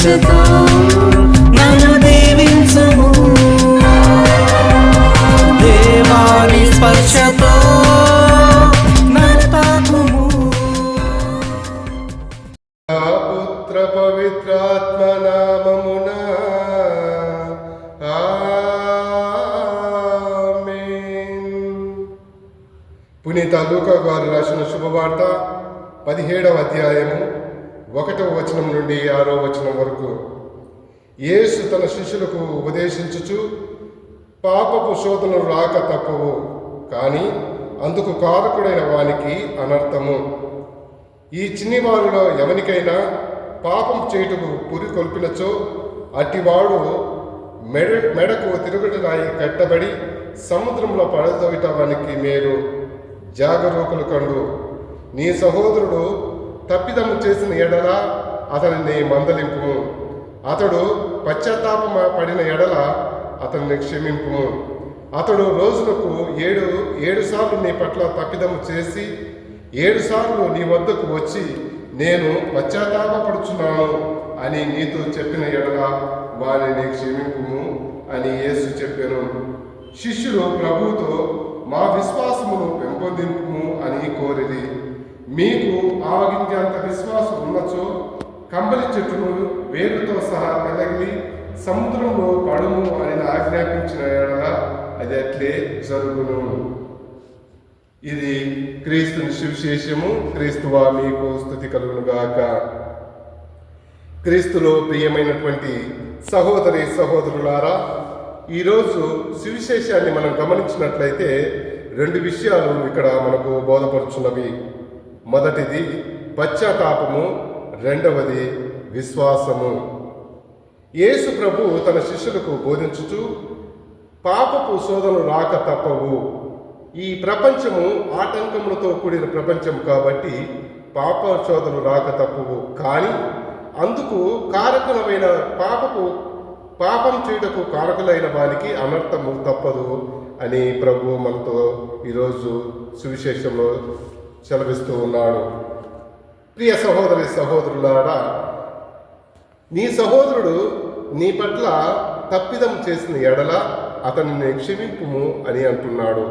స్పర్శతో నన్ను దీవించుము దేవాని స్పర్శతో పుత్ర పవిత్రాత్మ నామమున పునీత లూక గారు రాసిన శుభవార్త పదిహేడవ అధ్యాయము ఒకటవ వచనం నుండి ఆరో వచనం వరకు. యేసు తన శిష్యులకు ఉపదేశించుచు పాపపు శోధనలు రాక తప్పవు కానీ అందుకు కారకుడైన వానికి అనర్థము. ఈ చిన్ని వారిలో ఎవనికైనా పాపం చేయుటకు పురి కొల్పినచో అటివాడు మెడ మెడకు తిరుగుడు రాయి కట్టబడి సముద్రంలో పడదోయటానికి మీరు జాగరూకులు కండు. నీ సహోదరుడు తప్పిదము చేసిన ఎడల అతనిని మందలింపు అతడు పశ్చాత్తాపం పడిన ఎడల అతన్ని క్షమింపుము. అతడు రోజులకు ఏడు ఏడు సార్లు నీ పట్ల తప్పిదము చేసి ఏడు సార్లు నీ వద్దకు వచ్చి నేను పశ్చాత్తాపడుచున్నాను అని నీతో చెప్పిన ఎడల వారిని క్షమింపుము అని యేసు చెప్పాను. శిష్యులు ప్రభువుతో మా విశ్వాసమును పెంపొందింపుము అని కోరిది మీకు ఆవగించేంత విశ్వాసం ఉండొచ్చు కంబలి చెట్టును వేరుతో సహా కలిగి సముద్రంలో పడుము అని ఆజ్ఞాపించిన ఎడల అది అట్లే జరుగును. ఇది క్రీస్తుని సువిశేషము. క్రీస్తువా మీకు స్థుతి కలుగునుగాక క్రీస్తులో ప్రియమైనటువంటి సహోదరి సహోదరులారా ఈరోజు సువిశేషాన్ని మనం గమనించినట్లయితే రెండు విషయాలు ఇక్కడ మనకు బోధపరుచున్నవి. మొదటిది పశ్చాత్తాపము రెండవది విశ్వాసము. యేసు ప్రభు తన శిష్యులకు బోధించుచు పాపపు శోధనలు రాక తప్పవు. ఈ ప్రపంచము ఆటంకములతో కూడిన ప్రపంచం కాబట్టి పాప శోధనలు రాక తప్పవు. కానీ అందుకు కారకులమైన పాపపు పాపం చేయుటకు కారకులైన వారికి అనర్థము తప్పదు అని ప్రభు మనతో ఈరోజు సువిశేషంలో సెలవిస్తూ ఉన్నాడు. ప్రియ సహోదరి సహోదరులారా నీ సహోదరుడు నీ పట్ల తప్పిదం చేసిన ఎడల అతనిని క్షమింపుము అని అంటున్నాడు.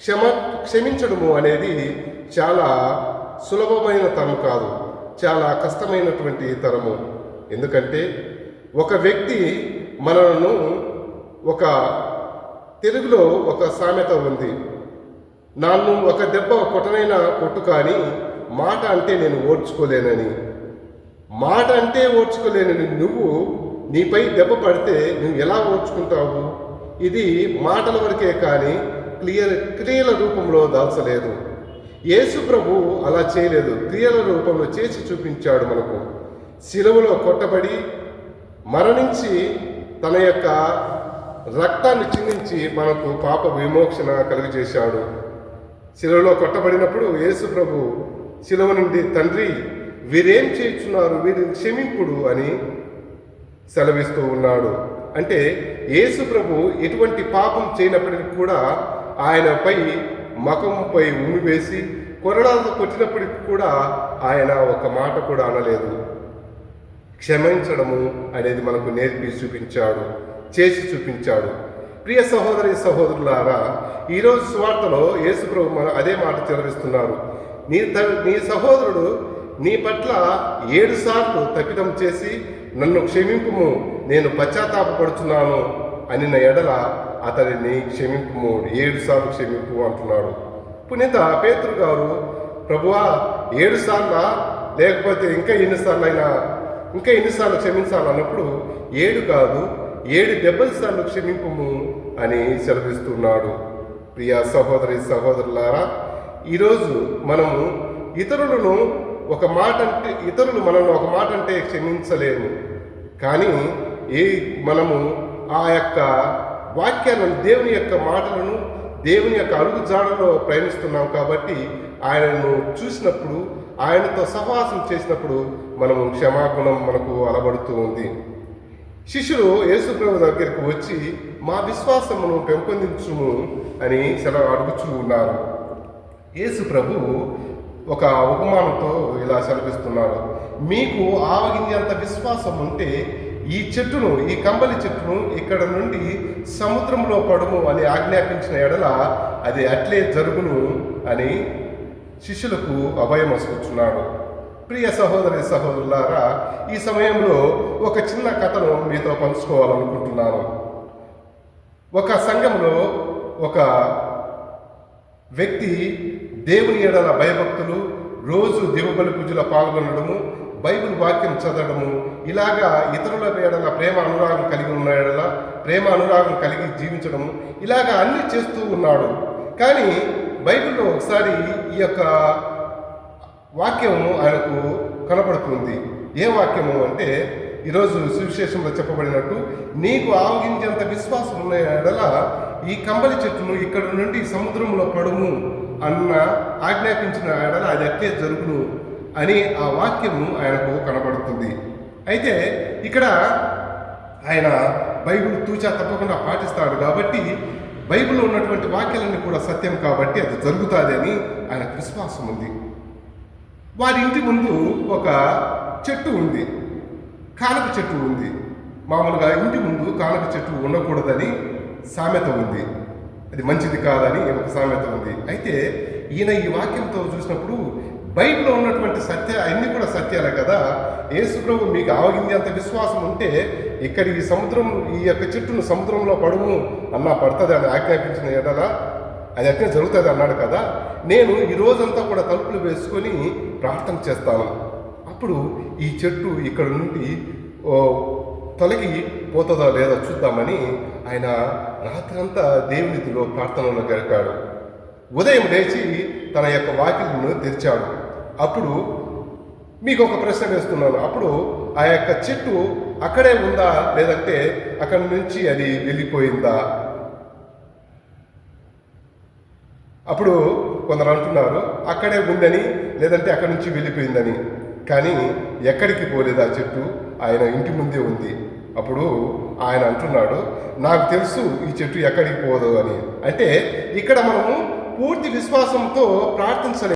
క్షమ క్షమించడము అనేది చాలా సులభమైన తరం కాదు చాలా కష్టమైనటువంటి తరము ఎందుకంటే ఒక వ్యక్తి మనను ఒక తెలుగులో ఒక సామెత ఉంది. నన్ను ఒక దెబ్బ కొట్టనైనా కొట్టు కానీ మాట అంటే నేను ఓడ్చుకోలేనని మాట అంటే ఓడ్చుకోలేనని నువ్వు నీపై దెబ్బ పడితే నువ్వు ఎలా ఓడ్చుకుంటావు ఇది మాటల వరకే కానీ క్లియర్ క్రియల రూపంలో దాల్చలేదు. యేసు ప్రభు అలా చేయలేదు. క్రియల రూపంలో చేసి చూపించాడు మనకు. శిలువలో కొట్టబడి మరణించి తన యొక్క రక్తాన్ని చిందించి మనకు పాప విమోక్షణ కలుగజేశాడు. శిలువలో కొట్టబడినప్పుడు యేసు ప్రభు శిలువ నుండి తండ్రి వీరేం చేయుచున్నారు? వీరిని క్షమింపుడు అని సెలవిస్తూ ఉన్నాడు. అంటే యేసు ప్రభు ఎటువంటి పాపం చేయనప్పటికీ కూడా ఆయనపై మకంపై ఉమ్మి వేసి కొరడాలతో కొట్టినప్పటికీ కూడా ఆయన ఒక మాట కూడా అనలేదు. క్షమించడము అనేది మనకు నేర్పి చూపించాడు చేసి చూపించాడు. ప్రియ సహోదరి సహోదరులారా ఈరోజు స్వార్థలో యేసుప్రభు మన అదే మాట చెలవిస్తున్నారు. నీ త- నీ సహోదరుడు నీ పట్ల ఏడు సార్లు తప్పిదం చేసి నన్ను క్షమింపుము నేను పశ్చాత్తాపడుచున్నాను అని నా ఎడల అతడిని క్షమింపుము ఏడు సార్లు క్షమింపు అంటున్నాడు. పునీత పేతురు గారు ప్రభువా ఏడు సార్లా? లేకపోతే ఇంకా ఎన్నిసార్లు అయినా ఇంకా ఎన్నిసార్లు క్షమించాలన్నప్పుడు ఏడు కాదు ఏడు డెబ్బై సార్లు క్షమింపము అని సెలవిస్తున్నాడు. ప్రియ సహోదరి సహోదరులారా ఈరోజు మనము ఇతరులను ఒక మాట అంటే ఇతరులు మనల్ని ఒక మాట అంటే క్షమించలేము. కానీ ఏ మనము ఆ యొక్క వాక్యాలను దేవుని యొక్క మాటలను దేవుని యొక్క అడుగుజాడలో ప్రయాణిస్తున్నాం కాబట్టి ఆయనను చూసినప్పుడు ఆయనతో సహవాసం చేసినప్పుడు మనము క్షమాగుణం మనకు అలవడుతూ ఉంది. శిష్యులు యేసుప్రభు దగ్గరికి వచ్చి మా విశ్వాసమును పెంపొందించుము అని సెలవు అడుగుచూ ఉన్నారు. యేసుప్రభు ఒక ఉపమానంతో ఇలా సెలవిస్తున్నాడు. మీకు ఆవగింజంత విశ్వాసం ఉంటే ఈ చెట్టును ఈ కంబలి చెట్టును ఇక్కడ నుండి సముద్రంలో పడుము అని ఆజ్ఞాపించిన ఎడల అది అట్లే జరుగును అని శిష్యులకు అభయం వసుకున్నాడు ప్రియ సహోదరి సహోదరులారా ఈ సమయంలో ఒక చిన్న కథను మీతో పంచుకోవాలనుకుంటున్నాను. ఒక సంఘంలో ఒక వ్యక్తి దేవుని ఎడల భయభక్తులు రోజు దేవబలి పూజలో పాల్గొనడము బైబిల్ వాక్యం చదవడము ఇలాగా ఇతరుల ఎడల ప్రేమ అనురాగం కలిగి ఉన్న ఎడల ప్రేమ అనురాగం కలిగి జీవించడము ఇలాగా అన్ని చేస్తూ ఉన్నాడు. కానీ బైబిల్లో ఒకసారి ఈ యొక్క వాక్యము ఆయనకు కనబడుతుంది ఏ వాక్యము అంటే ఈరోజు సువిశేషంలో చెప్పబడినట్టు నీకు ఆవగించేంత విశ్వాసం ఉన్న ఎడల ఈ కంబలి చెట్టును ఇక్కడ నుండి సముద్రంలో పడుము అన్న ఆజ్ఞాపించిన ఎడల అది అట్లే జరుగును అని ఆ వాక్యము ఆయనకు కనబడుతుంది అయితే ఇక్కడ ఆయన బైబిల్ తూచా తప్పకుండా పాటిస్తాడు కాబట్టి బైబిల్లో ఉన్నటువంటి వాక్యాలన్నీ కూడా సత్యం కాబట్టి అది జరుగుతుంది అని ఆయనకు విశ్వాసం ఉంది వారి ఇంటి ముందు ఒక చెట్టు ఉంది. కానక చెట్టు ఉంది. మామూలుగా ఇంటి ముందు కానక చెట్టు ఉండకూడదని సామెత ఉంది. అది మంచిది కాదని ఒక సామెత ఉంది. అయితే ఈయన ఈ వాక్యంతో చూసినప్పుడు బైబిల్లో ఉన్నటువంటి సత్య అన్నీ కూడా సత్యాలే కదా? యేసుప్రభు మీకు ఆవగింది అంత విశ్వాసం ఉంటే ఇక్కడ ఈ సముద్రం ఈ యొక్క చెట్టును సముద్రంలో పడుము అన్నా పడుతుంది అని ఆజ్ఞాపించిన ఎడల అది అట్లే జరుగుతుంది అన్నాడు కదా నేను ఈ రోజంతా కూడా తలుపులు వేసుకొని ప్రార్థన చేస్తాను. అప్పుడు ఈ చెట్టు ఇక్కడ నుండి తొలగి పోతుందో లేదో చూద్దామని ఆయన రాత్రంతా దేవునిధిలో ప్రార్థనలో గడిపాడు. ఉదయం లేచి తన యొక్క వాకిలను తెరిచాడు. అప్పుడు మీకు ఒక ప్రశ్న వేస్తున్నాను. అప్పుడు ఆ యొక్క చెట్టు అక్కడే ఉందా లేదంటే అక్కడి నుంచి అది వెళ్ళిపోయిందా? అప్పుడు కొందరు అంటున్నారు అక్కడే ఉందని లేదంటే అక్కడి నుంచి వెళ్ళిపోయిందని. కానీ ఎక్కడికి పోలేదు ఆ చెట్టు ఆయన ఇంటి ముందే ఉంది. అప్పుడు ఆయన అంటున్నాడు నాకు తెలుసు ఈ చెట్టు ఎక్కడికి పోదు అని. అంటే ఇక్కడ మనము పూర్తి విశ్వాసంతో ప్రార్థించలేదు